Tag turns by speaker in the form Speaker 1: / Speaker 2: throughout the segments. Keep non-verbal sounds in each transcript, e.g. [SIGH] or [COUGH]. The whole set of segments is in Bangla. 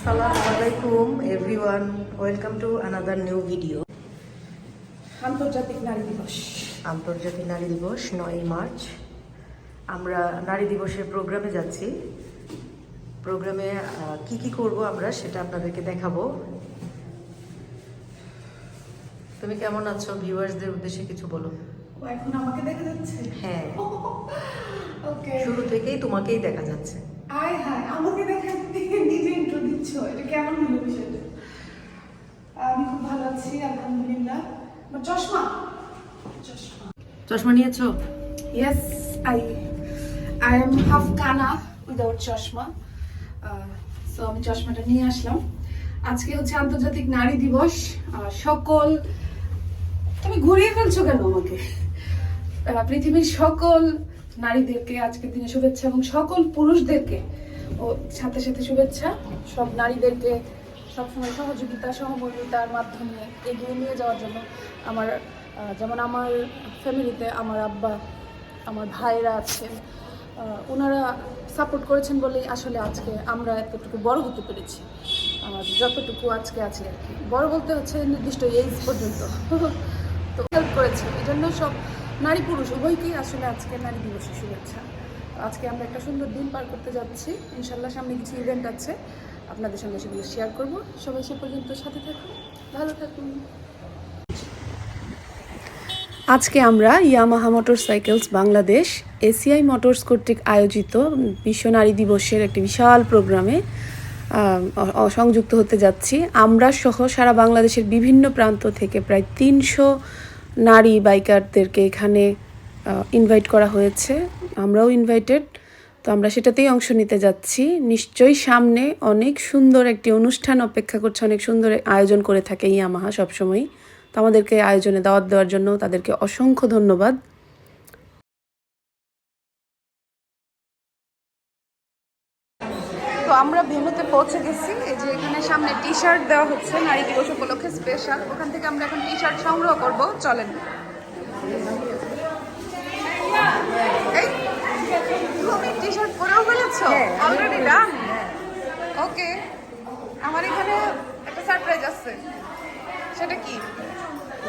Speaker 1: আসসালামু আলাইকুম everyone welcome to another new video
Speaker 2: আন্তর্জাতিক নারী দিবস।
Speaker 1: আন্তর্জাতিক নারী দিবস নয় মার্চ। আমরা নারী দিবসের প্রোগ্রামে যাচ্ছি। প্রোগ্রামে কি কি করব আমরা সেটা আপনাদেরকে দেখাবো। তুমি কেমন আছো? ভিউয়ার্সদের উদ্দেশ্যে কিছু বলো।
Speaker 2: এখন আমাকে দেখা যাচ্ছে?
Speaker 1: হ্যাঁ। [LAUGHS]
Speaker 2: ওকে
Speaker 1: শুরু থেকেই তোমাকেই দেখা যাচ্ছে।
Speaker 2: আয় হায় আমাকে দেখা নিজে ইন্ট্রো দিচ্ছ? এটা কেমন হলো বিষয়টা? আমি খুব ভালো আছি আলহামদুলিল্লাহ। চশমা? চশমা।
Speaker 1: চশমা নিয়েছো?
Speaker 2: Yes I I am half কানা উইদাউট চশমা। সো আমি চশমাটা নিয়ে আসলাম। আজকে হচ্ছে আন্তর্জাতিক নারী দিবস। সকল তুমি ঘুরিয়ে ফেলছো কেন আমাকে? পৃথিবীর সকল নারীদেরকে আজকের দিনে শুভেচ্ছা এবং সকল পুরুষদেরকে ও সাথে সাথে শুভেচ্ছা। সব নারীদেরকে সবসময় সহযোগিতা, সহমর্মিতার মাধ্যমে এগিয়ে নিয়ে যাওয়ার জন্য আমার যেমন আমার ফ্যামিলিতে আমার আব্বা, আমার ভাইরা আছেন ওনারা সাপোর্ট করেছেন বলেই আসলে আজকে আমরা এতটুকু বড় হতে পেরেছি। আমার যতটুকু আজকে আছে আর কি। বড় বলতে হচ্ছে নির্দিষ্ট এজ পর্যন্ত। [LAUGHS] তো হেল্প করেছে। এই জন্য সব নারী পুরুষ উভয়কেই আসলে আজকে নারী দিবসের শুভেচ্ছা। আজকে আমরা একটা সুন্দর দিন পার করতে যাচ্ছি। ইনশাল্লাহ সামনে কিছু ইভেন্ট আছে। আপনাদের সঙ্গে সেগুলো শেয়ার করব। সবাই সে পর্যন্ত সাথে থাকুন। ভালো থাকুন।
Speaker 3: আজকে আমরা Yamaha motorcycles Bangladesh ACI motors কর্তৃক আয়োজিত বিশ্ব নারী দিবসের একটি বিশাল প্রোগ্রামে সংযুক্ত হতে যাচ্ছি। আমরা সহ সারা বাংলাদেশের বিভিন্ন প্রান্ত থেকে প্রায় তিনশো নারী বাইকারদেরকে এখানে ইনভাইট করা হয়েছে। আমরাও ইনভাইটেড তো আমরা সেটাতেই অংশ নিতে যাচ্ছি। নিশ্চয়ই সামনে অনেক সুন্দর একটি অনুষ্ঠান অপেক্ষা করছে, অনেক সুন্দর আয়োজন করে থাকে ইয়ামাহা সবসময় তো আমাদেরকে আয়োজনে দাওয়াত দেওয়ার জন্য তাদেরকে অসংখ্য ধন্যবাদ।
Speaker 2: তো আমরা ভেনুতে পৌঁছে গেছি। এই যে এখানে সামনে টি শার্ট দেওয়া হচ্ছে, নারী দিবস উপলক্ষে স্পেশাল ওখান থেকে আমরা এখন টি শার্ট সংগ্রহ করব। চলেন। তুমি টি শার্ট পরেও ফেলেছো অলরেডি ডান ওকে আমার এখানে একটা সারপ্রাইজ আছে সেটা কি?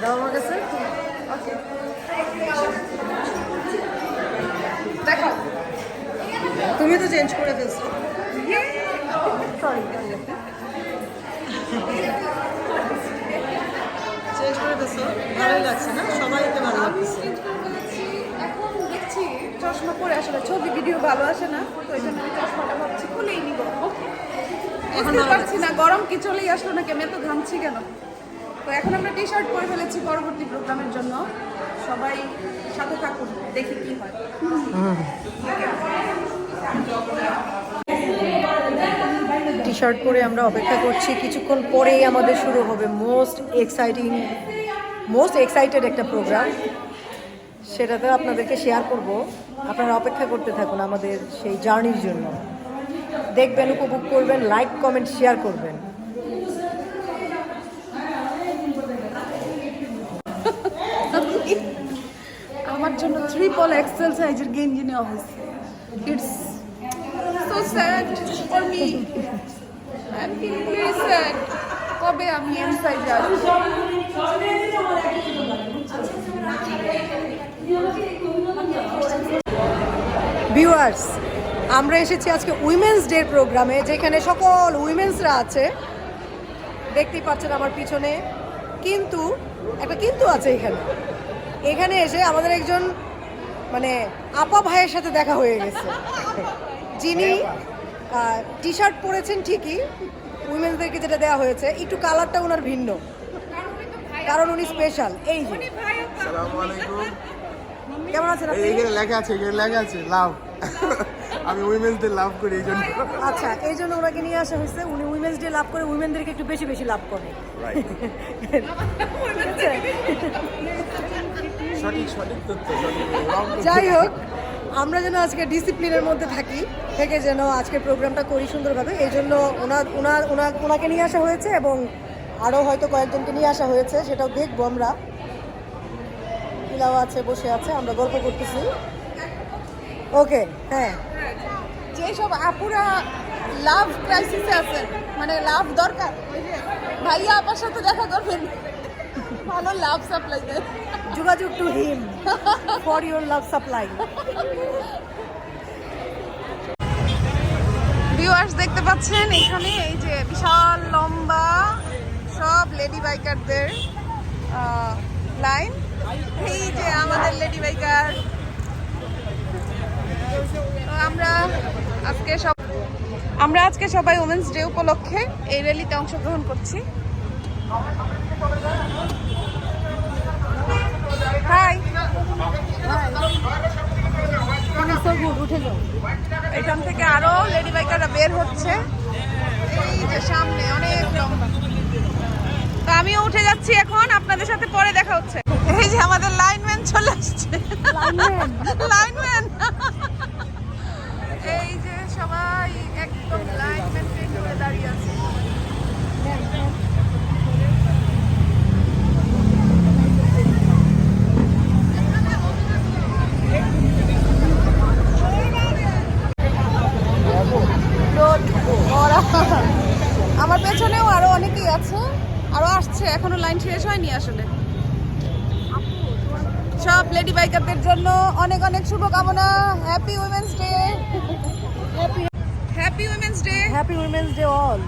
Speaker 1: দাও আমার কাছে।
Speaker 2: ওকে দেখো।
Speaker 1: তুমি তো চেঞ্জ করে ফেলছো
Speaker 2: সরি
Speaker 1: চেঞ্জ করে ফেলছো ভালোই লাগছে না সবাই এতে ভালো
Speaker 2: আমি
Speaker 1: লাগছে
Speaker 2: চেঞ্জ করে ফেলেছি এখন দেখছি চশমা পরে আসলে ছবি ভিডিও ভালো আসে না তো এই জন্য আমি চশমাটা ভাবছি খুলেই নিব। বুঝতে পারছি না গরম কি চলেই আসলো না কেমন এত ঘামছি কেন? তো এখন আমরা টি শার্ট পরে ফেলেছি পরবর্তী প্রোগ্রামের জন্য। সবাই সাথে থাকুন দেখি কি হয়।
Speaker 1: টি শার্ট পরে আমরা অপেক্ষা করছি কিছুক্ষণ পরেই আমাদের শুরু হবে মোস্ট এক্সাইটিং মোস্ট এক্সাইটেড একটা প্রোগ্রাম সেটাতে আপনাদেরকে শেয়ার করব। আপনারা অপেক্ষা করতে থাকুন আমাদের সেই জার্নির জন্য। দেখবেন, উপভোগ করবেন লাইক কমেন্ট শেয়ার করবেন।
Speaker 2: আমার জন্য ট্রিপল এক্সেল সাইজের গেঞ্জি নেওয়া হয়েছে। It's so sad for me I am feeling very sad কবে আমি এম সাইজে আসব?
Speaker 1: ভিউয়ার্স আমরা এসেছি আজকে উইমেন্স ডে প্রোগ্রামে যেখানে সকল উইমেন্সরা আছে। দেখতেই পাচ্ছেন আমার পিছনে কিন্তু একটা কিন্তু আছে এখানে। এখানে এসে আমাদের একজন মানে আপা ভাইয়ের সাথে দেখা হয়ে গেছে। যিনি টি শার্ট পরেছেন ঠিকই উইমেন্সদেরকে যেটা দেওয়া হয়েছে একটু কালারটা ওনার ভিন্ন। কারণ উনি স্পেশাল এই যে। কেমন আছেন আপনি?
Speaker 4: এখানে লেখা আছে এখানে লেখা আছে লাভ আমি উইমেন্সদের লাভ করি এই জন্য।
Speaker 1: আচ্ছা এই জন্য ওনাকে নিয়ে আসা হয়েছে। উনি উইমেন্স ডে লাভ করে উইমেনদেরকে একটু বেশি বেশি লাভ করে।
Speaker 4: সঠিক সঠিক তথ্য।
Speaker 1: যাই হোক আমরা যেন আজকে ডিসিপ্লিনের মধ্যে থাকি থেকে যেন আজকে প্রোগ্রামটা করি সুন্দরভাবে এই জন্য ওনার ওনার ওনার ওনাকে নিয়ে আসা হয়েছে এবং আরও হয়তো কয়েকজনকে নিয়ে আসা হয়েছে সেটাও দেখব আমরা। পিলাও আছে বসে আছে আমরা গল্প করতেছি। ওকে হ্যাঁ।
Speaker 2: যেসব আপুরা লাভ ক্রাইসিসে আছেন মানে লাভ দরকার ভাইয়া আপার সাথে দেখা করবেন। ভালো লাভ সাপ্লাই দেয়
Speaker 1: যোগাযোগ to him for your love supply
Speaker 2: viewers দেখতে পাচ্ছেন এখানে এই যে বিশাল লম্বা সব লেডি বাইকারদের লাইন এই যে আমাদের লেডি বাইকার। আমরা আজকে সব আমরা আজকে সবাই ওমেন্স ডে উপলক্ষে এই র্যালিতে অংশগ্রহণ করছি। হাই এখান থেকে আরও লেডি বাইকাররা বের হচ্ছে। এই যে সামনে অনেক তো আমিও উঠে যাচ্ছি এখন, আপনাদের সাথে পরে দেখা হচ্ছে। এই যে আমাদের লাইনম্যান চলে আসছে। লাইনম্যান এই যে সবাই একদম লাইনম্যান ধরে দাঁড়িয়ে আছে। আমার পেছনেও আরও অনেকেই আছে। আরও আসছে। এখনও লাইন শেষ হয়নি আসলে। সব লেডি বাইকারদের জন্য অনেক অনেক শুভকামনা। Happy women's day happy women's day
Speaker 1: happy women's day all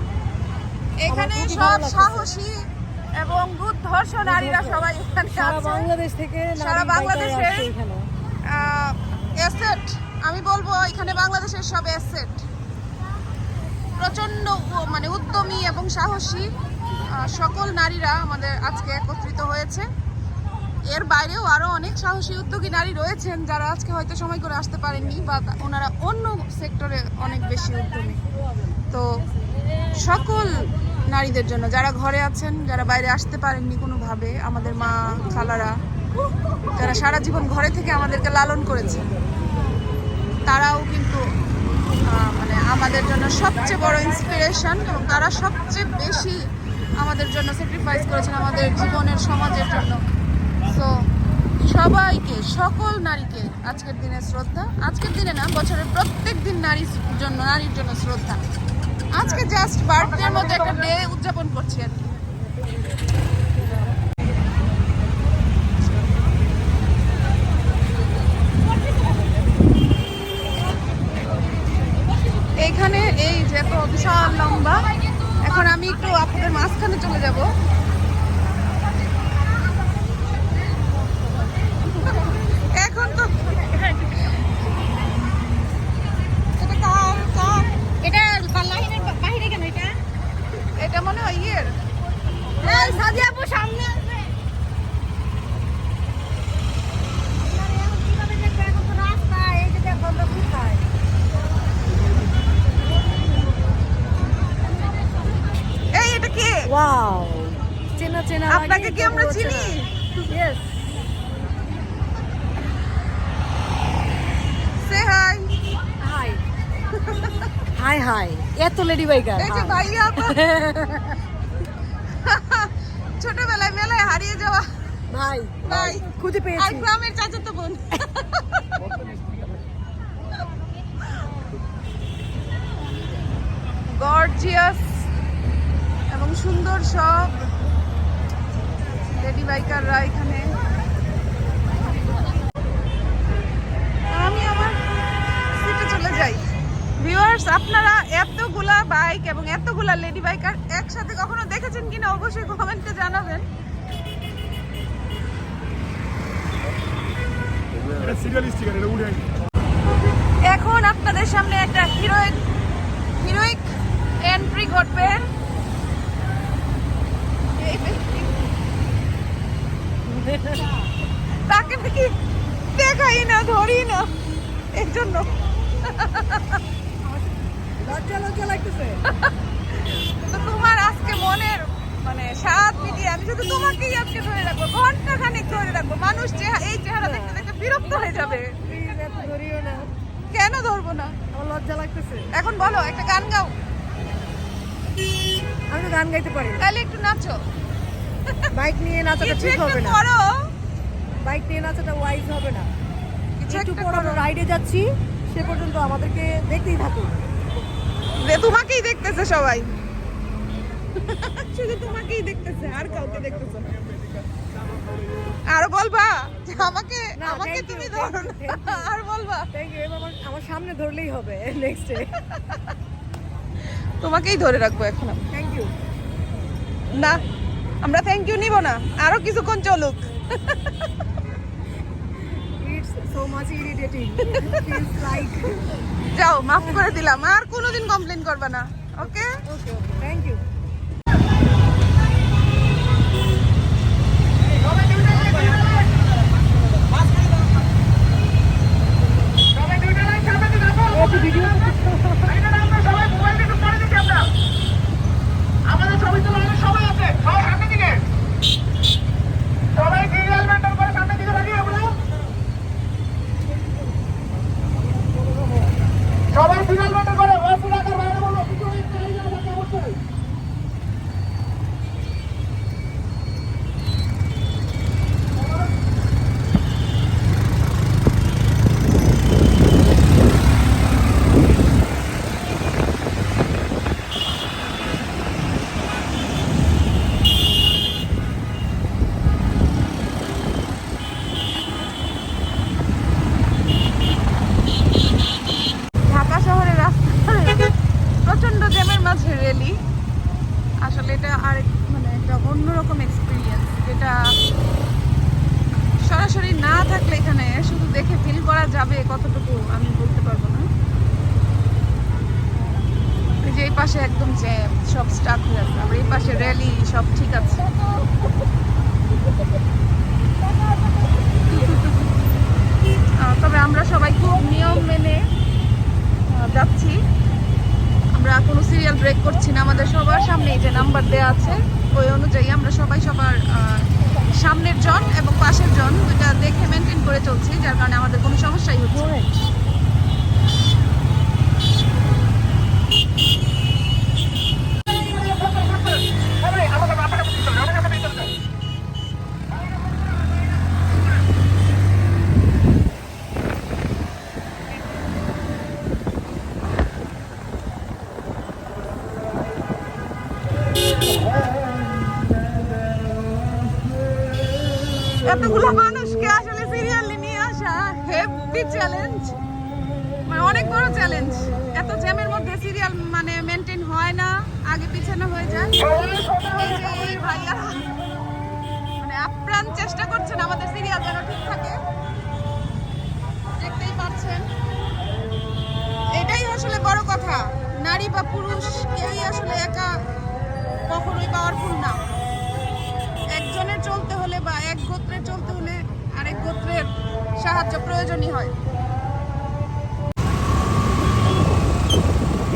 Speaker 2: এখানে সব সাহসী এবং দুর্ধর্ষ নারীরা সবাই এখানে
Speaker 1: সারা বাংলাদেশ থেকে
Speaker 2: সারা বাংলাদেশের- অ্যাসেট আমি বলব এখানে বাংলাদেশের সব অ্যাসেট প্রচণ্ড মানে উদ্যমী এবং সাহসী সকল নারীরা আমাদের আজকে একত্রিত হয়েছে। এর বাইরেও আরও অনেক সাহসী উদ্যোগী নারী রয়েছেন যারা আজকে হয়তো সময় করে আসতে পারেননি বা ওনারা অন্য সেক্টরে অনেক বেশি উদ্যমী তো সকল নারীদের জন্য, যারা ঘরে আছেন, যারা বাইরে আসতে পারেননি কোনোভাবে, আমাদের মা, খালারা, যারা সারা জীবন ঘরে থেকে আমাদেরকে লালন করেছে, তারাও কিন্তু মানে আমাদের জন্য সবচেয়ে বড় ইন্সপিরেশন এবং তারা সবচেয়ে বেশি আমাদের জন্য স্যাক্রিফাইস করেছেন আমাদের জীবনের সমাজের জন্য। সো সবাইকে, সকল নারীকে আজকের দিনে শ্রদ্ধা। আজকের দিনে না, বছরের প্রত্যেক দিন নারীর জন্য নারীর জন্য শ্রদ্ধা। আজকে জাস্ট বার্থডের মতো একটা ডে উদযাপন করছি আর কি। এইখানে এই যে এত বিশাল লম্বা, এখন আমি একটু আপনাদের মাঝখানে চলে যাব এখন তো এটা কার কার
Speaker 5: এটা লাইনের বাইরে কেন এটা
Speaker 2: এটা মনে হয় ইয়ের
Speaker 5: এই সাদিয়া আপু সামনে আসবে কীভাবে দেখবে এখন তো রাস্তা এই যে দেখো আমরা কোথায়
Speaker 2: এই এটা কে
Speaker 1: ওয়াও চেনা চেনা
Speaker 2: আপনাকে কি আমরা চিনি?
Speaker 1: Yes
Speaker 2: say hi
Speaker 1: hi hi hi এত লেডি বাইকার
Speaker 2: এই যে ভাইয়া [LAUGHS] ছোটবেলায় মেলায় হারিয়ে যাওয়া।
Speaker 1: ভাই
Speaker 2: ভাই
Speaker 1: খুঁজে
Speaker 2: আর
Speaker 1: পেয়েছি।
Speaker 2: গ্রামের চাচাতো বোন। [LAUGHS] গর্জিয়াস সুন্দর সব লেডি বাইকাররা এখানে। আমি আমার সিটে চলে যাই। ভিউয়ার্স আপনারা এতগুলা বাইক এবং এতগুলা লেডি বাইকার একসাথে কখনো দেখেছেন কিনা অবশ্যই কমেন্টে জানাবেন। এখন আপনাদের সামনে একটা হিরোইক হিরোইক এন্ট্রি ঘটবে এই ব্যক্তি। তাকে নাকি দেখাই না ধরি না? এর জন্য।
Speaker 1: লজ্জা লজ্জা লাগতেছে।
Speaker 2: তোমার আজকে মনের মানে স্বাদ মিটিয়ে আমি শুধু তোমাকেই আজকে ধরে রাখব ঘণ্টা খানিক ধরে রাখব। মানুষ এই চেহারা দেখতে দেখতে বিরক্ত হয়ে যাবে। কেন ধরবো না?
Speaker 1: আমার লজ্জা লাগতেছে।
Speaker 2: এখন বলো একটা গান গাও।
Speaker 1: আমি তো গান গাইতে পারি।
Speaker 2: তাহলে একটু নাচো।
Speaker 1: বাইক নিয়ে নাচাটা ঠিক হবে না। বাইক নিয়ে নাচাটা ওয়াইজ হবে না। একটু পর আমরা রাইডে যাচ্ছি সে পর্যন্ত আমাদেরকে দেখতেই থাকুন।
Speaker 2: যে তোমাকেই দেখতেছে সবাই। শুধু তোমাকেই দেখতেছে আর কাউকে দেখতেছে না। আর বলবা আমাকে আমাকে তুমি ধরো. আর বলবা।
Speaker 1: থ্যাংক ইউ আমার আমার সামনে ধরলেই হবে নেক্সটে
Speaker 2: তোমাকেই ধরে রাখব এখন আমি।
Speaker 1: থ্যাংক ইউ
Speaker 2: না। আমরা থ্যাংক ইউ নিব না আরও কিছুক্ষণ চলুক।
Speaker 1: It's so much irritating feels
Speaker 2: যাও মাফ করে দিলাম আর কোনোদিন কমপ্লেন করবে না ওকে
Speaker 1: ওকে ওকে থ্যাংক ইউ
Speaker 4: আমাদের ছবি তোলা সবাই আছে। সবাই সিরিয়াল মেনটেন করে সামনের দিকে রাখি আমরা সবাই সিরিয়াল মেনটেন করে ওয়াসি রাখার বাইরে বলো কিছু একটা হয়ে যাবে তাকে অবশ্যই
Speaker 2: ঢাকা শহরের রাস্তায় প্রচণ্ড জ্যামের মাঝে রেলি আসলে এটা আরেক মানে একটা অন্যরকম এক্সপিরিয়েন্স যেটা সরাসরি না থাকলে এখানে শুধু দেখে ফিল করা যাবে কতটুকু আমি বলতে পারব না। যে এই পাশে একদম জ্যাম সব স্টাক হয়ে আছে। আবার এই পাশে র্যালি সব ঠিক আছে। তবে আমরা সবাই খুব নিয়ম মেনে যাচ্ছি। আমরা কোনো সিরিয়াল ব্রেক করছি না। আমাদের সবার সামনে যে নাম্বার দেওয়া আছে, ওই অনুযায়ী আমরা সবাই সবার সামনের জন এবং পাশের জন দুটা দেখে মেনটেন করে চলছি, যার কারণে আমাদের কোনো সমস্যাই হচ্ছে কখনোই পাওয়ারফুল না। একজনের চলতে হলে বা এক গোত্রের চলতে হলে আরেক গোত্রের সাহায্য প্রয়োজনই হয়।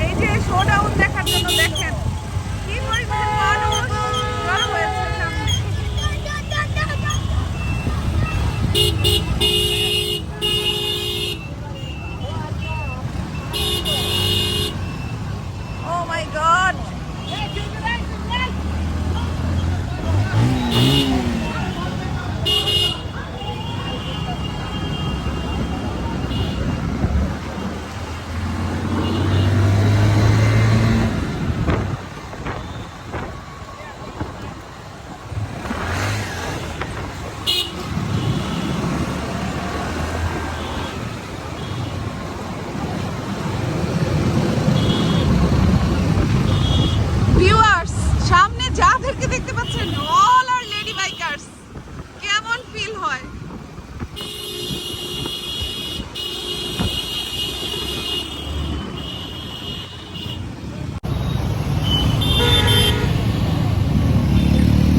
Speaker 2: এই যে শোডাউন দেখার জন্য দেখেন কি পরিমাণ মানুষ জড়ো হয়েছে সামনে ও মাই গড ভিউয়ার্স সামনে যাদেরকে দেখতে পাচ্ছেন অল আর লেডি বাইকার্স কেমন ফিল হয়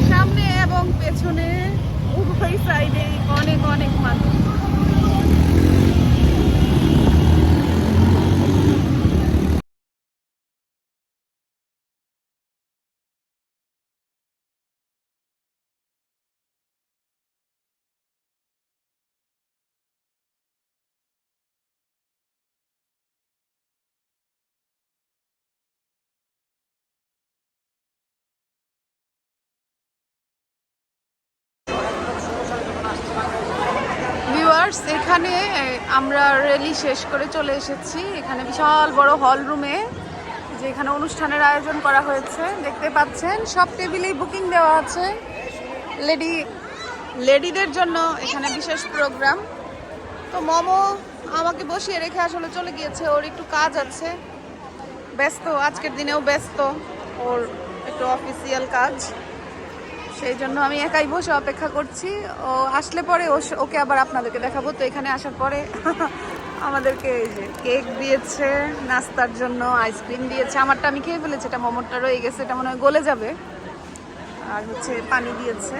Speaker 2: সামনে এবং পেছনে উভয় সাইডে অনেক অনেক মানুষ ভিউয়ার্স এখানে আমরা রেলি শেষ করে চলে এসেছি। এখানে বিশাল বড় হল রুমে যে এখানে অনুষ্ঠানের আয়োজন করা হয়েছে। দেখতে পাচ্ছেন, সব টেবিলেই বুকিং দেওয়া আছে। লেডি লেডিদের জন্য এখানে বিশেষ প্রোগ্রাম তো মমো আমাকে বসিয়ে রেখে আসলে চলে গিয়েছে। ওর একটু কাজ আছে। ব্যস্ত, আজকের দিনেও ব্যস্ত। ওর একটু অফিসিয়াল কাজ। সেই জন্য আমি একাই বসে অপেক্ষা করছি। ও আসলে পরে ওকে আবার আপনাদেরকে দেখাবো। তো এখানে আসার পরে [LAUGHS] আমাদেরকে এই যে কেক দিয়েছে, নাস্তার জন্য আইসক্রিম দিয়েছে। আমারটা আমি খেয়ে ফেলেছি, এটা মোমোরটা রয়ে গেছে, এটা মনে হয় গলে যাবে। আর হচ্ছে পানি দিয়েছে।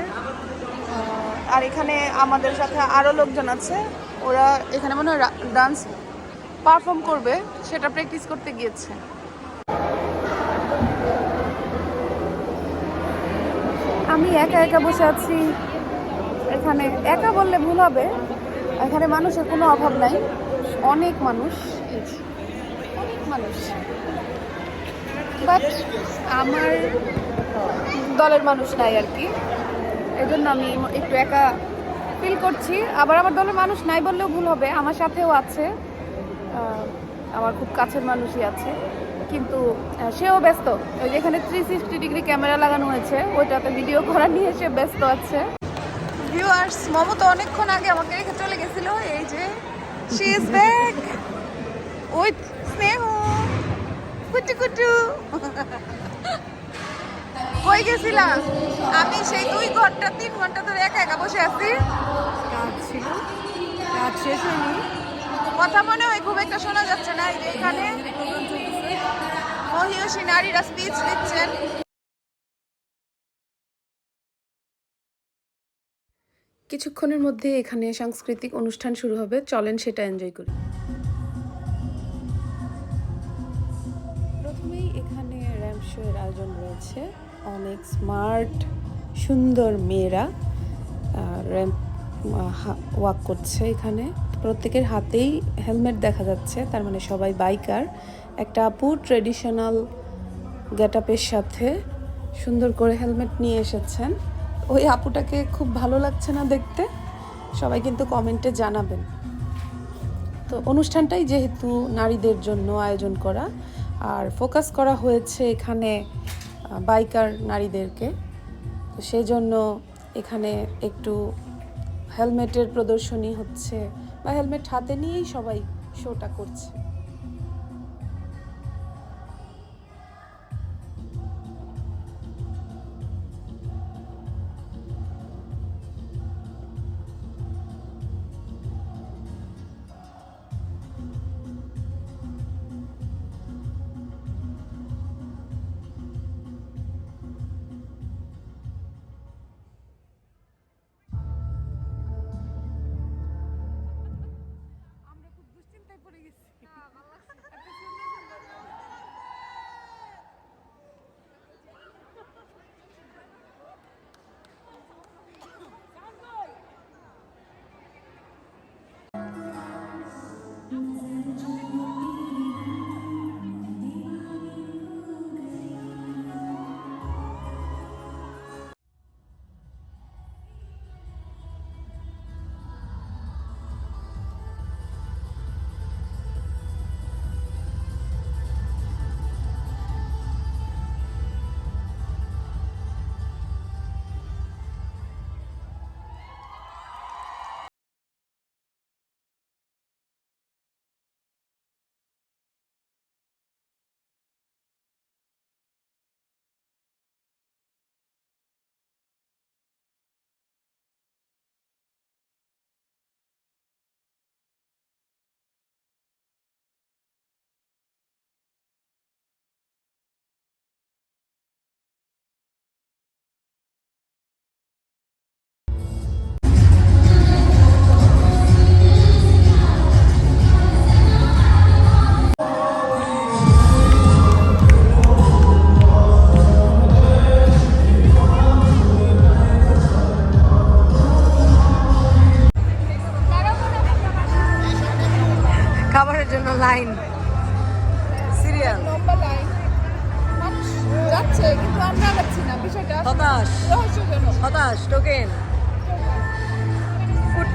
Speaker 2: আর এখানে আমাদের সাথে আরও লোকজন আছে। ওরা এখানে মনে হয় ডান্স পারফর্ম করবে, সেটা প্র্যাকটিস করতে গিয়েছে। আমি একা একা বসে আছি। এখানে একা বললে ভুল হবে। এখানে মানুষের কোনো অভাব নাই। অনেক মানুষ। অনেক মানুষ। বাট আমার দলের মানুষ নাই আর কি। এই জন্য আমি একটু একা ফিল করছি। আবার আমার দলের মানুষ নাই বললেও ভুল হবে। আমার সাথেও আছে। আমার খুব কাছের মানুষই আছে। কিন্তু সেও ব্যস্ত। ওই যেখানে থ্রি সিক্সটি ডিগ্রি ক্যামেরা লাগানো হয়েছে ওইটাতে ভিডিও করা নিয়ে সে ব্যস্ত আছে। ভিউয়ার্স মমো তো অনেকক্ষণ আগে আমাকে রেখে চলে গেছিল এই যে শি ইজ ব্যাক উইথ স্নেহ কুটু কুটু কই গেছিলাম? আমি সেই দুই ঘণ্টা তিন ঘণ্টা ধরে একা একা বসে আছি।
Speaker 1: কাজ ছিল কাজ শেষ হয়নি।
Speaker 2: কথা মনে হয় খুব একটা শোনা যাচ্ছে না এখানে। মহিষী নারীরা স্পিচ দিচ্ছেন। কিছুক্ষণের মধ্যে এখানে সাংস্কৃতিক অনুষ্ঠান শুরু হবে। চলেন সেটা এনজয় করি। প্রথমেই এখানে র্যাম্প শো এর আয়োজন রয়েছে। অনেক স্মার্ট সুন্দর মেয়েরা র্যাম্প ওয়াক করছে এখানে। প্রত্যেকের হাতেই হেলমেট দেখা যাচ্ছে তার মানে সবাই বাইকার। একটা আপু ট্রেডিশনাল গেট আপের সাথে সুন্দর করে হেলমেট নিয়ে এসেছেন। ওই আপুটাকে খুব ভালো লাগছে না দেখতে। সবাই কিন্তু কমেন্টে জানাবেন। তো অনুষ্ঠানটাই যেহেতু নারীদের জন্য আয়োজন করা, আর ফোকাস করা হয়েছে এখানে বাইকার নারীদেরকে। তো সেই জন্য এখানে একটু হেলমেটের প্রদর্শনী হচ্ছে, বা হেলমেট হাতে নিয়েই সবাই শোটা করছে।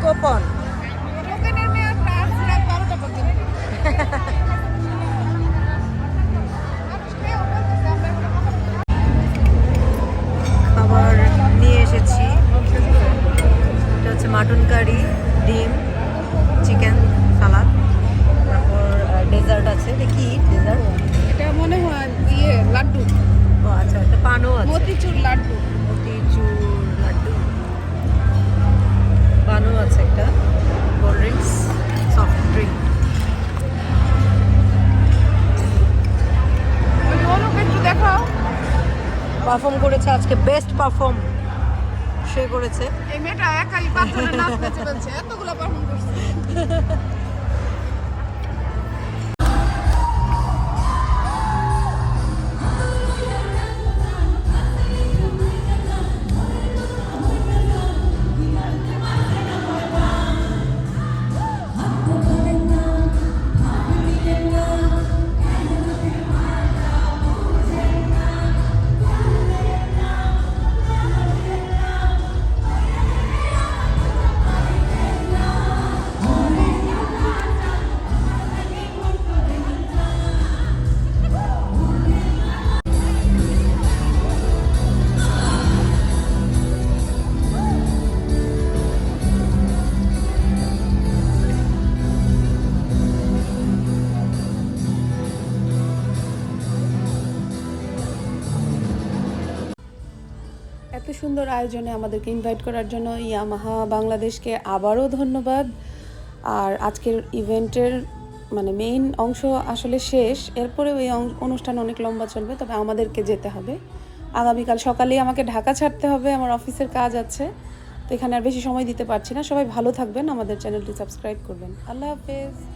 Speaker 1: copón. আজকে বেস্ট পারফর্ম সে করেছে।
Speaker 6: এই মেয়েটা একাই পাথরের নাচ নাচে এতগুলো পারফর্ম করছে। [LAUGHS]
Speaker 2: সুন্দর আয়োজনে আমাদেরকে ইনভাইট করার জন্য ইয়ামাহা বাংলাদেশকে আবারও ধন্যবাদ। আর আজকের ইভেন্টের মানে মেইন অংশ আসলে শেষ। এরপরেও অং- অনুষ্ঠান অনেক লম্বা চলবে, তবে আমাদেরকে যেতে হবে। আগামীকাল সকালেই আমাকে ঢাকা ছাড়তে হবে, আমার অফিসের কাজ আছে। তো এখানে আর বেশি সময় দিতে পারছি না। সবাই ভালো থাকবেন, আমাদের চ্যানেলটি সাবস্ক্রাইব করবেন। আল্লাহ হাফেজ।